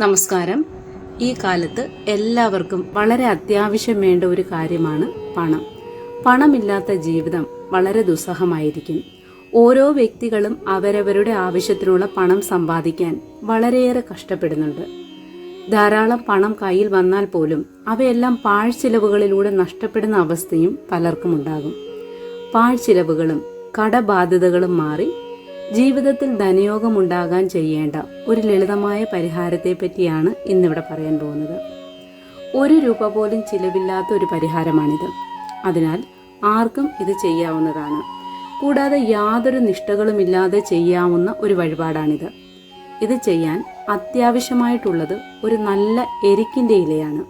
നമസ്കാരം. ഈ കാലത്ത് എല്ലാവർക്കും വളരെ അത്യാവശ്യം വേണ്ട ഒരു കാര്യമാണ് പണം. പണമില്ലാത്ത ജീവിതം വളരെ ദുസ്സഹമായിരിക്കും. ഓരോ വ്യക്തികളും അവരവരുടെ ആവശ്യത്തിനുള്ള പണം സമ്പാദിക്കാൻ വളരെയേറെ കഷ്ടപ്പെടുന്നുണ്ട്. ധാരാളം പണം കയ്യിൽ വന്നാൽ പോലും അവയെല്ലാം പാഴ്ചിലവുകളിലൂടെ നഷ്ടപ്പെടുന്ന അവസ്ഥയും പലർക്കും ഉണ്ടാകും പാഴ്ചിലവുകളും കടബാധ്യതകളും മാറി ജീവിതത്തിൽ ധനയോഗമുണ്ടാകാൻ ചെയ്യേണ്ട ഒരു ലളിതമായ പരിഹാരത്തെ പറ്റിയാണ് ഇന്നിവിടെ പറയാൻ പോകുന്നത്. ഒരു രൂപ പോലും ചിലവില്ലാത്ത ഒരു പരിഹാരമാണിത്. അതിനാൽ ആർക്കും ഇത് ചെയ്യാവുന്നതാണ്. കൂടാതെ യാതൊരു നിഷ്ഠകളുമില്ലാതെ ചെയ്യാവുന്ന ഒരു വഴിപാടാണിത്. ഇത് ചെയ്യാൻ അത്യാവശ്യമായിട്ടുള്ളത് ഒരു നല്ല എരിക്കിന്റെ ഇലയാണ്.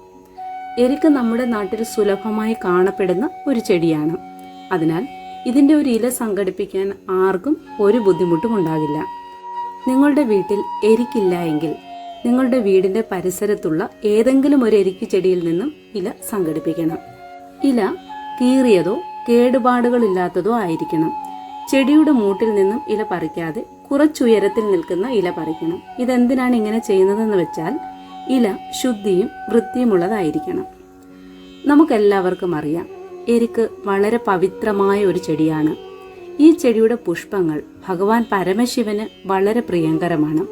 എരിക്ക് നമ്മുടെ നാട്ടിൽ സുലഭമായി കാണപ്പെടുന്ന ഒരു ചെടിയാണ്. അതിനാൽ ഇതിന്റെ ഒരു ഇല സംഘടിപ്പിക്കാൻ ആർക്കും ഒരു ബുദ്ധിമുട്ടും ഉണ്ടാകില്ല. നിങ്ങളുടെ വീട്ടിൽ എരിക്കില്ല എങ്കിൽ നിങ്ങളുടെ വീടിന്റെ പരിസരത്തുള്ള ഏതെങ്കിലും ഒരു എരിക്ക് ചെടിയിൽ നിന്നും ഇല സംഘടിപ്പിക്കണം. ഇല കീറിയതോ കേടുപാടുകളില്ലാത്തതോ ആയിരിക്കണം. ചെടിയുടെ മൂട്ടിൽ നിന്നും ഇല പറിക്കാതെ കുറച്ചുയരത്തിൽ നിൽക്കുന്ന ഇല പറിക്കണം. ഇതെന്തിനാണ് ഇങ്ങനെ ചെയ്യുന്നതെന്ന് വെച്ചാൽ ഇല ശുദ്ധിയും വൃത്തിയുമുള്ളതായിരിക്കണം. നമുക്കെല്ലാവർക്കും അറിയാം എരിക്ക് വളരെ പവിത്രമായ ഒരു ചെടിയാണ്. ഈ ചെടിയുടെ പുഷ്പങ്ങൾ ഭഗവാൻ പരമശിവന് വളരെ പ്രിയങ്കരമാണ്.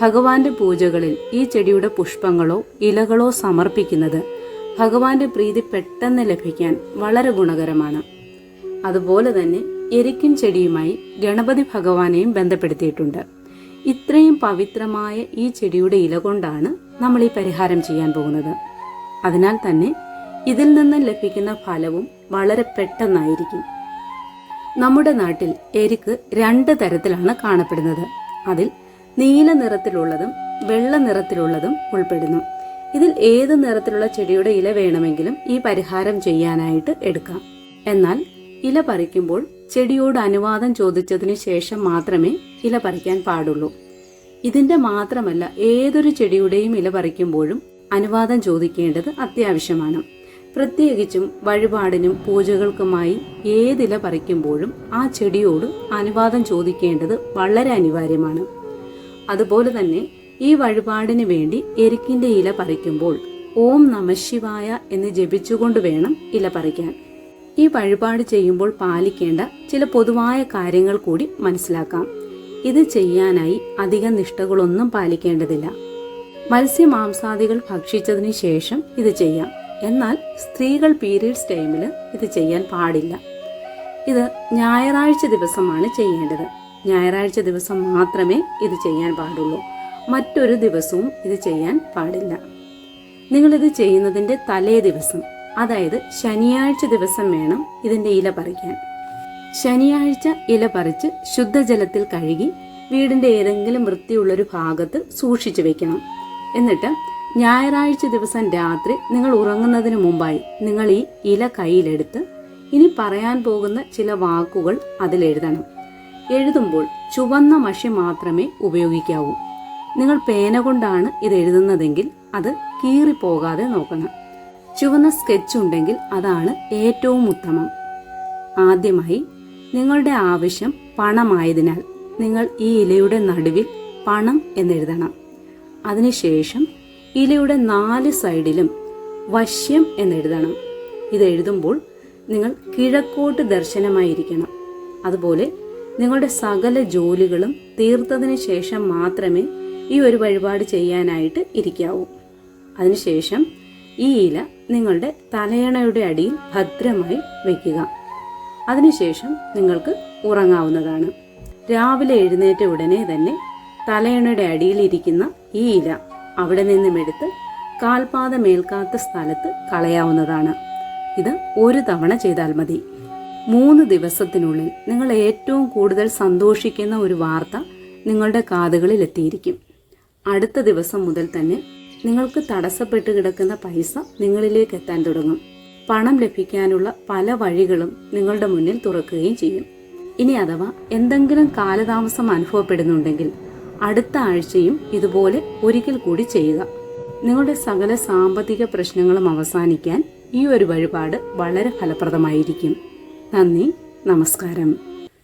ഭഗവാന്റെ പൂജകളിൽ ഈ ചെടിയുടെ പുഷ്പങ്ങളോ ഇലകളോ സമർപ്പിക്കുന്നത് ഭഗവാന്റെ പ്രീതി പെട്ടെന്ന് ലഭിക്കാൻ വളരെ ഗുണകരമാണ്. അതുപോലെ തന്നെ എരിക്കും ചെടിയുമായി ഗണപതി ഭഗവാനെയും ബന്ധപ്പെടുത്തിയിട്ടുണ്ട്. ഇത്രയും പവിത്രമായ ഈ ചെടിയുടെ ഇല കൊണ്ടാണ് നമ്മൾ ഈ പരിഹാരം ചെയ്യാൻ പോകുന്നത്. അതിനാൽ തന്നെ ഇതിൽ നിന്ന് ലഭിക്കുന്ന ഫലവും വളരെ പെട്ടെന്നായിരിക്കും. നമ്മുടെ നാട്ടിൽ എരിക്ക് രണ്ട് തരത്തിലാണ് കാണപ്പെടുന്നത്. അതിൽ നീല നിറത്തിലുള്ളതും വെള്ള നിറത്തിലുള്ളതും ഉൾപ്പെടുന്നു. ഇതിൽ ഏത് നിറത്തിലുള്ള ചെടിയുടെ ഇല വേണമെങ്കിലും ഈ പരിഹാരം ചെയ്യാനായിട്ട് എടുക്കാം. എന്നാൽ ഇല പറിക്കുമ്പോൾ ചെടിയോട് അനുവാദം ചോദിച്ചതിന് ശേഷം മാത്രമേ ഇല പറിക്കാൻ പാടുള്ളൂ. ഇതിന്റെ മാത്രമല്ല ഏതൊരു ചെടിയുടെയും ഇല പറിക്കുമ്പോഴും അനുവാദം ചോദിക്കേണ്ടത് അത്യാവശ്യമാണ്. പ്രത്യേകിച്ചും വഴിപാടിനും പൂജകൾക്കുമായി ഏതില പറിക്കുമ്പോഴും ആ ചെടിയോട് അനുവാദം ചോദിക്കേണ്ടത് വളരെ അനിവാര്യമാണ്. അതുപോലെ തന്നെ ഈ വഴിപാടിന് വേണ്ടി എരിക്കിന്റെ ഇല പറിക്കുമ്പോൾ ഓം നമശിവായ എന്ന് ജപിച്ചുകൊണ്ട് വേണം ഇല പറിക്കാൻ. ഈ വഴിപാട് ചെയ്യുമ്പോൾ പാലിക്കേണ്ട ചില പൊതുവായ കാര്യങ്ങൾ കൂടി മനസ്സിലാക്കാം. ഇത് ചെയ്യാനായി അധിക നിഷ്ഠകളൊന്നും പാലിക്കേണ്ടതില്ല. മത്സ്യമാംസാദികൾ ഭക്ഷിച്ചതിന് ശേഷം ഇത് ചെയ്യാം. എന്നാൽ സ്ത്രീകൾ പീരീഡ്സ് ടൈമിൽ ഇത് ചെയ്യാൻ പാടില്ല. ഇത് ഞായറാഴ്ച ദിവസമാണ് ചെയ്യേണ്ടത്. ഞായറാഴ്ച ദിവസം മാത്രമേ ഇത് ചെയ്യാൻ പാടുള്ളൂ. മറ്റൊരു ദിവസവും ഇത് ചെയ്യാൻ പാടില്ല. നിങ്ങളിത് ചെയ്യുന്നതിന്റെ തലേ ദിവസം അതായത് ശനിയാഴ്ച ദിവസം വേണം ഇതിന്റെ ഇല പറിക്കാൻ. ശനിയാഴ്ച ഇല പറിച്ച് ശുദ്ധജലത്തിൽ കഴുകി വീടിന്റെ ഏതെങ്കിലും വൃത്തിയുള്ളൊരു ഭാഗത്ത് സൂക്ഷിച്ചു വെക്കണം. എന്നിട്ട് ഞായറാഴ്ച ദിവസം രാത്രി നിങ്ങൾ ഉറങ്ങുന്നതിന് മുമ്പായി നിങ്ങൾ ഈ ഇല കയ്യിലെടുത്ത് ഇനി പറയാൻ പോകുന്ന ചില വാക്കുകൾ അതിലെഴുതണം എഴുതുമ്പോൾ ചുവന്ന മഷി മാത്രമേ ഉപയോഗിക്കാവൂ. നിങ്ങൾ പേന കൊണ്ടാണ് ഇത് എഴുതുന്നതെങ്കിൽ അത് കീറിപ്പോകാതെ നോക്കണം. ചുവന്ന സ്കെച്ച് ഉണ്ടെങ്കിൽ അതാണ് ഏറ്റവും ഉത്തമം. ആദ്യമായി നിങ്ങളുടെ ആവശ്യം പണമായതിനാൽ നിങ്ങൾ ഈ ഇലയുടെ നടുവിൽ പണം എന്നെഴുതണം. അതിനുശേഷം ഇലയുടെ നാല് സൈഡിലും വശ്യം എന്നെഴുതണം ഇത് എഴുതുമ്പോൾ നിങ്ങൾ കിഴക്കോട്ട് ദർശനമായിരിക്കണം. അതുപോലെ നിങ്ങളുടെ സകല ജോലികളും തീർത്തതിന് ശേഷം മാത്രമേ ഈ ഒരു വഴിപാട് ചെയ്യാനായിട്ട് ഇരിക്കാവൂ. അതിനുശേഷം ഈ ഇല നിങ്ങളുടെ തലയണയുടെ അടിയിൽ ഭദ്രമായി വയ്ക്കുക അതിനുശേഷം നിങ്ങൾക്ക് ഉറങ്ങാവുന്നതാണ്. രാവിലെ എഴുന്നേറ്റ ഉടനെ തന്നെ തലയണയുടെ അടിയിലിരിക്കുന്ന ഈ ഇല അവിടെ നിന്നും എടുത്ത് കാൽപാദമേൽക്കാത്ത സ്ഥലത്ത് കളയാവുന്നതാണ്. ഇത് ഒരു തവണ ചെയ്താൽ മതി. മൂന്ന് ദിവസത്തിനുള്ളിൽ നിങ്ങൾ ഏറ്റവും കൂടുതൽ സന്തോഷിക്കുന്ന ഒരു വാർത്ത നിങ്ങളുടെ കാതുകളിൽ എത്തിയിരിക്കും. അടുത്ത ദിവസം മുതൽ തന്നെ നിങ്ങൾക്ക് തടസ്സപ്പെട്ട് കിടക്കുന്ന പൈസ നിങ്ങളിലേക്ക് എത്താൻ തുടങ്ങും. പണം ലഭിക്കാനുള്ള പല വഴികളും നിങ്ങളുടെ മുന്നിൽ തുറക്കുകയും ചെയ്യും. ഇനി അഥവാ എന്തെങ്കിലും കാലതാമസം അനുഭവപ്പെടുന്നുണ്ടെങ്കിൽ അടുത്ത ആഴ്ചയും ഇതുപോലെ ഒരിക്കൽ കൂടി ചെയ്യുക. നിങ്ങളുടെ സകല സാമ്പത്തിക പ്രശ്നങ്ങളും അവസാനിക്കാൻ ഈ ഒരു വഴിപാട് വളരെ ഫലപ്രദമായിരിക്കും. നന്ദി നമസ്കാരം.